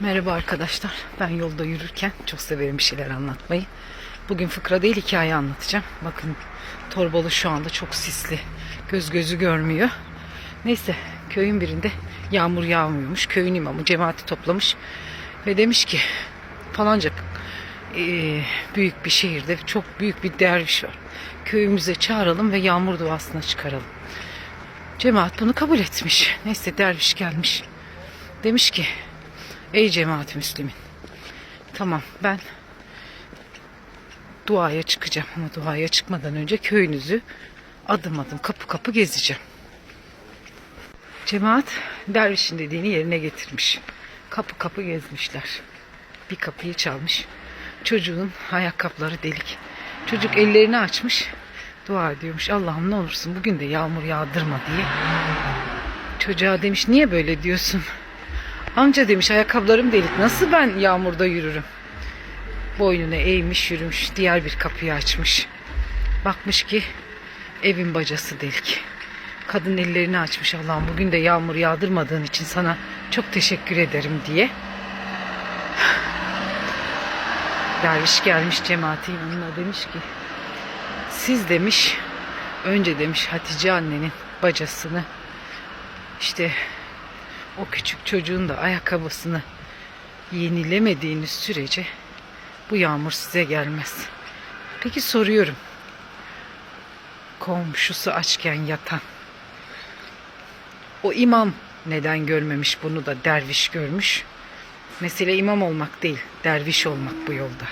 Merhaba arkadaşlar. Ben yolda yürürken çok severim bir şeyler anlatmayı. Bugün fıkra değil hikaye anlatacağım. Bakın Torbalı şu anda çok sisli. Göz gözü görmüyor. Neyse köyün birinde yağmur yağmıyormuş. Köyün imamı cemaati toplamış. Ve demiş ki falanca eee, büyük bir şehirde çok büyük bir derviş var. Köyümüze çağıralım ve yağmur duasına çıkaralım. Cemaat bunu kabul etmiş. Neyse derviş gelmiş. Demiş ki Ey cemaat Müslümin. Tamam ben duaya çıkacağım ama duaya çıkmadan önce köyünüzü adım adım kapı kapı gezeceğim. Cemaat dervişin dediğini yerine getirmiş. Kapı kapı gezmişler. Bir kapıyı çalmış. Çocuğun ayakkabıları delik. Çocuk ellerini açmış. Dua ediyormuş. Allah'ım ne olursun bugün de yağmur yağdırma diye. Çocuğa demiş niye böyle diyorsun? Amca demiş ayakkabılarım delik. Nasıl ben yağmurda yürürüm? Boynunu eğmiş yürümüş. Diğer bir kapıyı açmış. Bakmış ki evin bacası delik. Kadın ellerini açmış. Allah'ım bugün de yağmur yağdırmadığın için sana çok teşekkür ederim diye. Derviş gelmiş cemaatin yanına demiş ki siz demiş önce demiş Hatice annenin bacasını işte o küçük çocuğun da ayakkabısını yenilemediğiniz sürece bu yağmur size gelmez. Peki soruyorum. Komşusu açken yatan o imam neden görmemiş bunu da derviş görmüş? Mesele imam olmak değil, derviş olmak bu yolda.